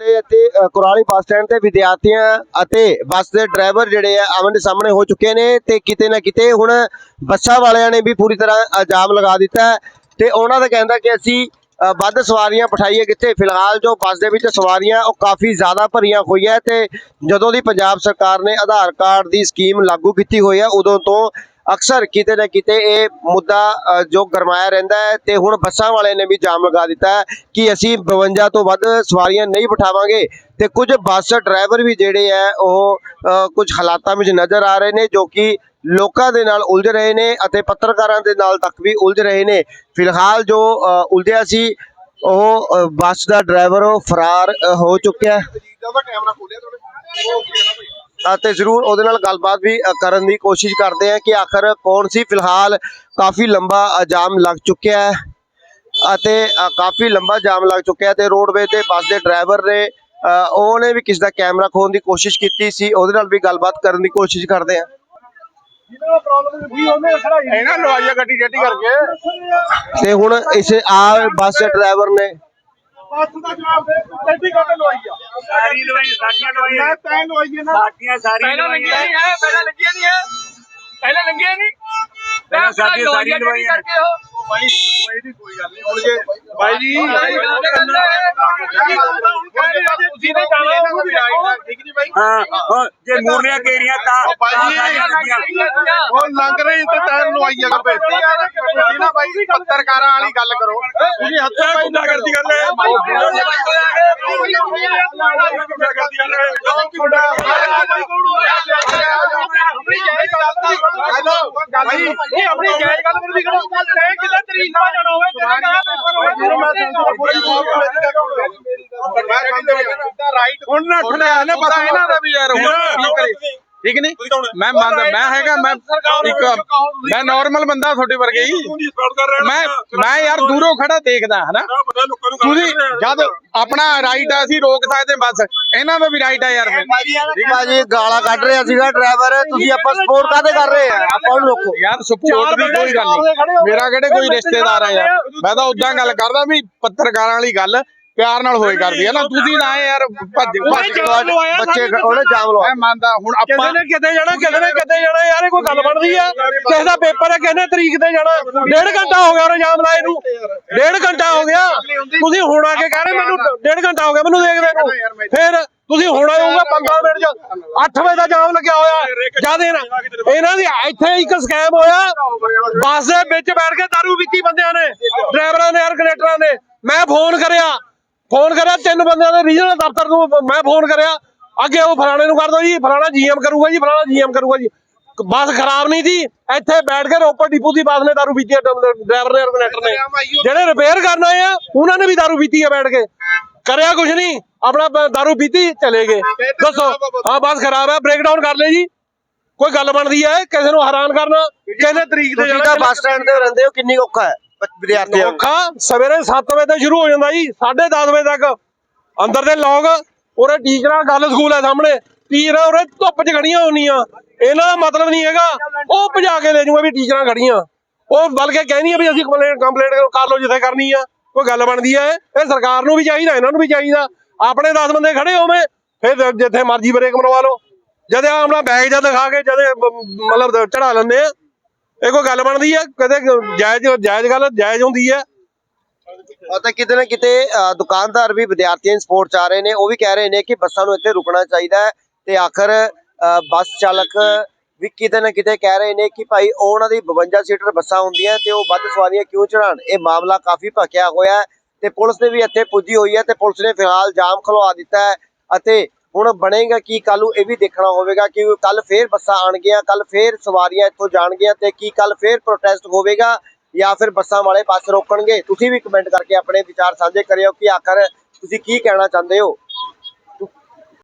ਤੇ ਇੱਥੇ Kurali bus stand ਤੇ ਵਿਦਿਆਰਥੀਆਂ ਅਤੇ ਬੱਸ ਦੇ ਡਰਾਈਵਰ ਜਿਹੜੇ ਆ, ਆਮਣੇ ਸਾਹਮਣੇ ਹੋ ਚੁੱਕੇ ਨੇ ਤੇ ਕਿਤੇ ਨਾ ਕਿਤੇ ਹੁਣ ਬੱਸਾਂ ਵਾਲਿਆਂ ਨੇ ਵੀ ਪੂਰੀ ਤਰ੍ਹਾਂ ਜਾਮ ਲਗਾ ਦਿੱਤਾ ਹੈ ਤੇ ਉਹਨਾਂ ਦਾ ਕਹਿੰਦਾ ਕਿ ਅਸੀਂ ਵੱਧ ਸਵਾਰੀਆਂ ਪਠਾਈਏ ਕਿੱਥੇ? ਫਿਲਹਾਲ ਜੋ ਬੱਸ ਦੇ ਵਿੱਚ ਸਵਾਰੀਆਂ, ਉਹ ਕਾਫੀ ਜ਼ਿਆਦਾ ਭਰੀਆਂ ਹੋਈਆਂ ਤੇ ਜਦੋਂ ਦੀ ਪੰਜਾਬ ਸਰਕਾਰ ਨੇ ਆਧਾਰ ਕਾਰਡ ਦੀ ਸਕੀਮ ਲਾਗੂ ਕੀਤੀ ਹੋਈ ਹੈ ਉਦੋਂ ਤੋਂ ਅਕਸਰ ਕਿਤੇ ਨਾ ਕਿਤੇ ਇਹ ਮੁੱਦਾ ਜੋ ਗਰਮਾਇਆ ਰਹਿੰਦਾ ਹੈ ਤੇ ਹੁਣ ਬੱਸਾਂ ਵਾਲੇ ਨੇ ਵੀ ਜਾਮ ਲਗਾ ਦਿੱਤਾ ਹੈ ਕਿ ਅਸੀਂ 52 ਤੋਂ ਵੱਧ ਸਵਾਰੀਆਂ ਨਹੀਂ ਬਿਠਾਵਾਂਗੇ ਤੇ ਕੁਝ ਬੱਸ ਡਰਾਈਵਰ ਵੀ ਜਿਹੜੇ ਆ ਉਹ ਕੁਝ ਹਾਲਾਤਾਂ ਵਿੱਚ ਨਜ਼ਰ ਆ ਰਹੇ ਨੇ ਜੋ ਕਿ ਲੋਕਾਂ ਦੇ ਨਾਲ ਉਲਝ ਰਹੇ ਨੇ ਅਤੇ ਪੱਤਰਕਾਰਾਂ ਦੇ ਨਾਲ ਤੱਕ ਵੀ ਉਲਝ ਰਹੇ ਨੇ। ਫਿਲਹਾਲ ਜੋ ਉਲਝਿਆ ਸੀ, ਉਹ ਬੱਸ ਦਾ ਡਰਾਈਵਰ ਉਹ ਫਰਾਰ ਹੋ ਚੁੱਕਿਆ ਹੈ। ਅਤੇ ਜ਼ਰੂਰ ਉਹਦੇ ਨਾਲ ਗੱਲਬਾਤ ਵੀ ਕਰਨ ਦੀ ਕੋਸ਼ਿਸ਼ ਕਰਦੇ ਆ ਕਿ ਆਖਰ ਕੌਣ ਸੀ? ਫਿਲਹਾਲ ਕਾਫੀ ਲੰਬਾ ਜਾਮ ਲੱਗ ਚੁੱਕਿਆ ਹੈ ਅਤੇ ਕਾਫੀ ਲੰਬਾ ਜਾਮ ਲੱਗ ਚੁੱਕਿਆ ਤੇ ਰੋਡਵੇ ਤੇ ਬੱਸ ਦੇ ਡਰਾਈਵਰ ਨੇ ਉਹਨੇ ਵੀ ਕਿਸ ਦਾ ਕੈਮਰਾ ਖੋਣ ਦੀ ਕੋਸ਼ਿਸ਼ ਕੀਤੀ ਸੀ। ਉਹਦੇ ਨਾਲ ਵੀ ਗੱਲਬਾਤ ਕਰਨ ਦੀ ਕੋਸ਼ਿਸ਼ ਕਰਦੇ ਆ ਇਹਨਾਂ ਲਵਾਈਆ ਗੱਡੀ ਜੱਟੀ ਕਰਕੇ। ਤੇ ਹੁਣ ਇਸ ਆ ਬੱਸ ਦੇ ਡਰਾਈਵਰ ਨੇ ਬੱਸ ਦਾ ਜਵਾਬ ਦੇ ਟੈਂਟੀ ਕਾਟੇ ਲਵਾਈ ਆ। ਸਾਰੀ ਲਵਾਈ ਸਾਡੀਆਂ ਮੈਂ ਲਵਾਈਆਂ ਤੈਂ ਲਵਾਈ ਹੈ ਨਾ। ਸਾਡੀਆਂ ਸਾਰੀਆਂ ਪਹਿਲਾਂ ਲੱਗੀਆਂ ਨਹੀਂ ਹੈ ਪਹਿਲਾਂ ਲੱਗੀਆਂ ਨਹੀਂ ਹੈ। ਪਹਿਲਾਂ ਲੱਗੀਆਂ ਨਹੀਂ। ਪਹਿਲਾਂ ਸਾਡੀ ਸਾਰੀ ਲਵਾਈਆਂ ਕਰਕੇ ਉਹ ਭਾਈ ਇਹਦੀ ਕੋਈ ਗੱਲ ਨਹੀਂ ਹੁਣ ਜੇ ਭਾਈ ਜੀ ਤੁਸੀਂ ਤੇ ਜਾਣਾ ਠੀਕ ਨਹੀਂ ਭਾਈ ਹਾਂ ਹਾਂ, ਜੇ ਮੂਰੀਆਂ ਕੇਰੀਆਂ ਤਾਂ ਤਾਂ ਜੀ, ਉਹ ਲੰਘ ਰਹੀ ਤੇ ਟਾਈਮ ਲਵਾਈ ਆ ਗੱਪੇ ਤੁਸੀਂ ਨਾ ਭਾਈ ਪੱਤਰਕਾਰਾਂ ਵਾਲੀ ਗੱਲ ਕਰੋ ਤੁਸੀਂ ਹੱਥੋਂ ਪਾਈ ਨਾ ਕਰਦੀ ਗੱਲ ਭਾਈ ਇਹ ਆਪਣੀ ਜਾਇਜ਼ ਗੱਲ ਕਰਦੀ ਕਰੋ ਤੈਂ ਕਿੱਦਾਂ ਤਰੀਕ ਨਾਲ ਜਾਣਾ ਹੋਵੇ ਤੇਰਾ ਕਹਾਂ ਪੇਪਰ ਰਾਈਟ ਹੁਣ ਨਾ ਖੜਿਆ ਨਾ ਪਤਾ ਇਹਨਾਂ ਦਾ ਵੀ ਯਾਰ ਹੁਣ ਠੀਕ ਨਹੀਂ? ਮੈਂ ਮੰਨਦਾ ਮੈਂ ਹੈਗਾ ਮੈਂ ਇੱਕ ਮੈਂ ਨਾਰਮਲ ਬੰਦਾ ਤੁਹਾਡੇ ਵਰਗੇ ਹੀ। ਮੈਂ ਮੈਂ ਯਾਰ ਦੂਰੋਂ ਖੜਾ ਦੇਖਦਾ ਹਨਾ? ਤੁਸੀਂ ਜਦ ਆਪਣਾ ਰਾਈਟ ਆ ਅਸੀਂ ਰੋਕ ਸਕਦੇ ਬਸ। ਇਹਨਾਂ ਦਾ ਵੀ ਰਾਈਟ ਆ ਯਾਰ ਠੀਕ ਆ ਜੀ ਗਾਲਾਂ ਕੱਢ ਰਿਹਾ ਸੀਗਾ ਡਰਾਈਵਰ ਤੁਸੀਂ ਆਪਾਂ ਸਪੋਰਟ ਕਾਦੇ ਕਰ ਰਹੇ ਆ? ਆਪਾਂ ਨੂੰ ਰੋਕੋ। ਯਾਰ ਸਪੋਰਟ ਦੀ ਕੋਈ ਗੱਲ ਨਹੀਂ। ਮੇਰਾ ਕਿਹੜੇ ਕੋਈ ਰਿਸ਼ਤੇਦਾਰ ਆ ਯਾਰ? ਮੈਂ ਤਾਂ ਉਦਾਂ ਗੱਲ ਕਰਦਾ ਵੀ ਪੱਤਰਕਾਰਾਂ ਵਾਲੀ ਗੱਲ ਪਿਆਰ ਨਾਲ ਹੋਏ ਕਰਦੀ ਹੈ ਨਾ ਤੁਸੀਂ ਨਾ ਯਾਰ ਭੱਜ ਭੱਜ ਬੱਚੇ ਉਹਨੇ ਜਾਮ ਲਵਾ ਮੈਂ ਮੰਨਦਾ ਹੁਣ ਆਪਾਂ ਕਿਸੇ ਨੇ ਕਿਤੇ ਜਾਣਾ ਕਿਸੇ ਨੇ ਕਿਤੇ ਜਾਣਾ ਯਾਰ ਇਹ ਕੋਈ ਗੱਲ ਬਣਦੀ ਆ। ਕਿਸੇ ਦਾ ਪੇਪਰ ਹੈ ਕਿਸੇ ਤਰੀਕ ਤੇ ਜਾਣਾ। ਡੇਢ ਘੰਟਾ ਹੋ ਗਿਆ ਉਹਨੇ ਜਾਮ ਲਾਏ ਨੂੰ। ਡੇਢ ਘੰਟਾ ਹੋ ਗਿਆ। ਤੁਸੀਂ ਹੁਣ ਆ ਕੇ ਕਹਿ ਰਹੇ ਮੈਨੂੰ ਡੇਢ ਘੰਟਾ ਹੋ ਗਿਆ ਮੈਨੂੰ ਦੇਖਦੇ ਨੂੰ ਫਿਰ ਤੁਸੀਂ ਹੁਣ ਆਉਂਗਾ 15 ਮਿੰਟ ਚ 8 ਵਜੇ ਦਾ ਜਾਮ ਲੱਗਿਆ ਹੋਇਆ। ਜਦ ਇਹਨਾਂ ਇਹਨਾਂ ਦੀ ਇੱਥੇ ਇੱਕ ਸਕੈਮ ਹੋਇਆ। ਬੱਸ ਦੇ ਵਿੱਚ ਬੈਠ ਕੇ ਦਾਰੂ ਪੀਤੀ ਬੰਦਿਆਂ ਨੇ। ਡਰਾਈਵਰਾਂ ਨੇ ਯਾਰ ਕੰਡਕਟਰਾਂ ਨੇ। ਮੈਂ ਫੋਨ ਕਰਿਆ। ਫੋਨ ਕਰਿਆ ਤਿੰਨ ਬੰਦਿਆਂ ਦੇ ਰੀਜਨਲ ਦਫ਼ਤਰ ਨੂੰ ਮੈਂ ਫੋਨ ਕਰਿਆ। ਅੱਗੇ ਉਹ ਫਲਾਣੇ ਨੂੰ ਕਰ ਦੋ ਜੀ ਫਲਾਣਾ ਜੀਐਮ ਕਰੂਗਾ ਜੀ ਫਲਾਣਾ ਜੀਐਮ ਕਰੂਗਾ ਜੀ। ਬੱਸ ਖਰਾਬ ਨਹੀਂ ਸੀ ਇੱਥੇ ਬੈਠ ਕੇ ਰੋਪੜ ਡਿਪੂ ਦੀ ਬੱਸ ਨੇ ਦਾਰੂ ਪੀਤੀ ਹੈ ਡਰਾਈਵਰ ਨੇ ਕੰਡਕਟਰ ਨੇ। ਜਿਹੜੇ ਰਿਪੇਅਰ ਕਰਨ ਆਏ ਆ ਉਹਨਾਂ ਨੇ ਵੀ ਦਾਰੂ ਪੀਤੀ ਹੈ ਬੈਠ ਕੇ। ਕਰਿਆ ਕੁਝ ਨਹੀਂ ਆਪਣਾ ਦਾਰੂ ਪੀਤੀ ਚਲੇ ਗਏ। ਦੱਸੋ ਹਾਂ ਬੱਸ ਖਰਾਬ ਹੈ ਬ੍ਰੇਕਡਾਊਨ ਕਰ ਲੈ ਜੀ। ਕੋਈ ਗੱਲ ਬਣਦੀ ਹੈ ਕਿਸੇ ਨੂੰ ਹੈਰਾਨ ਕਰਨਾ। ਕਹਿੰਦੇ ਤਰੀਕ ਤਾਂ ਜਾਣਾ ਬੱਸ ਸਟੈਂਡ ਤੇ ਰਹਿੰਦੇ ਹੋ ਕਿੰਨੀ ਔਖਾ ਹੈ। ਬ- ਔਖਾ, ਸਵੇਰੇ 7 ਵਜੇ ਤੋਂ ਸ਼ੁਰੂ ਹੋ ਜਾਂਦਾ ਜੀ 10:30 ਵਜੇ ਤੱਕ। ਅੰਦਰ ਦੇ ਲੋਕ, ਉਰੇ ਟੀਚਰਾਂ ਗੱਲ ਸਕੂਲ ਹੈ ਸਾਹਮਣੇ। ਟੀਚਰਾਂ ਉਰੇ ਧੁੱਪ 'ਚ ਖੜੀਆਂ ਹੁੰਦੀਆਂ। ਇਹਨਾਂ ਦਾ ਮਤਲਬ ਨਹੀਂ ਹੈਗਾ, ਉਹ ਭਜਾ ਕੇ ਲੈ ਜਾਊਗਾ ਵੀ ਟੀਚਰਾਂ ਖੜੀਆਂ। ਉਹ ਬਲਕਿ ਕਹਿੰਦੀਆਂ ਵੀ ਅਸੀਂ ਕੰਪਲੇਂਟ ਕੰਪਲੇਂਟ ਕਰ ਲਓ ਜਿੱਥੇ ਕਰਨੀ ਆ। ਕੋਈ ਗੱਲ ਬਣਦੀ ਹੈ, ਇਹ ਸਰਕਾਰ ਨੂੰ ਵੀ ਚਾਹੀਦਾ, ਇਹਨਾਂ ਨੂੰ ਵੀ ਚਾਹੀਦਾ। ਆਪਣੇ 10 ਬੰਦੇ ਖੜੇ ਹੋਵੇਂ, ਫਿਰ ਜਿੱਥੇ ਮਰਜ਼ੀ ਬ੍ਰੇਕ ਮਰਵਾ ਲਓ। ਜਦ ਆ ਆਪਣਾ ਬੈਗ ਜਦ ਦਿਖਾ ਕੇ, ਜਦ ਮਤਲਬ ਚੜਾ ਲੈਂਦੇ ਆ। ਇਹ ਕੋਈ ਗੱਲ ਬਣਦੀ ਹੈ ਕਦੇ ਜਾਇਜ਼ ਜਾਇਜ਼ ਗੱਲ, ਜਾਇਜ਼ ਹੁੰਦੀ ਹੈ ਅਤੇ ਕਿਤੇ ਨਾ ਕਿਤੇ ਦੁਕਾਨਦਾਰ ਵੀ ਵਿਦਿਆਰਥੀਆਂ ਦੀ ਸਪੋਰਟ ਚਾਹ ਰਹੇ ਨੇ। ਉਹ ਵੀ ਕਹਿ ਰਹੇ ਨੇ ਕਿ ਬੱਸਾਂ ਨੂੰ ਇੱਥੇ ਰੁਕਣਾ ਚਾਹੀਦਾ ਹੈ ਤੇ ਆਖਰ ਬੱਸ ਚਾਲਕ ਵੀ ਕਿਤੇ ਨਾ ਕਿਤੇ ਕਹਿ ਰਹੇ ਨੇ ਕਿ ਭਾਈ ਉਹਨਾਂ ਦੀ 52 ਸੀਟਰ ਬੱਸਾਂ ਹੁੰਦੀਆਂ ਤੇ ਉਹ ਵੱਧ ਸਵਾਰੀਆਂ ਕਿਉਂ ਚੜਾਉਣ ਇਹ ਮਾਮਲਾ ਕਾਫੀ ਭਖਿਆ ਹੋਇਆ ਤੇ ਪੁਲਿਸ ਨੇ ਵੀ ਇੱਥੇ ਪੁੱਜੀ ਹੋਈ ਹੈ ਤੇ ਪੁਲਿਸ ਨੇ ਫਿਲਹਾਲ ਜਾਮ ਖਲਵਾ ਦਿੱਤਾ ਹੈ ਅਤੇ ਹੁਣ ਬਣੇਗਾ ਕੀ ਕੱਲ ਨੂੰ ਇਹ ਵੀ ਦੇਖਣਾ ਹੋਵੇਗਾ ਕਿ ਕੱਲ ਫੇਰ ਬੱਸਾਂ ਆਣਗੀਆਂ ਕੱਲ ਫੇਰ ਸਵਾਰੀਆਂ ਇੱਥੋਂ ਜਾਣਗੀਆਂ ਤੇ ਕੀ ਕੱਲ ਫੇਰ ਪ੍ਰੋਟੈਸਟ ਹੋਵੇਗਾ ਜਾਂ ਫਿਰ ਬੱਸਾਂ ਵਾਲੇ ਪਾਸੇ ਰੋਕਣਗੇ। ਤੁਸੀਂ ਵੀ ਕਮੈਂਟ ਕਰਕੇ ਆਪਣੇ ਵਿਚਾਰ ਸਾਂਝੇ ਕਰਿਓ ਕਿ ਆਖਰ ਤੁਸੀਂ ਕੀ ਕਹਿਣਾ ਚਾਹੁੰਦੇ ਹੋ?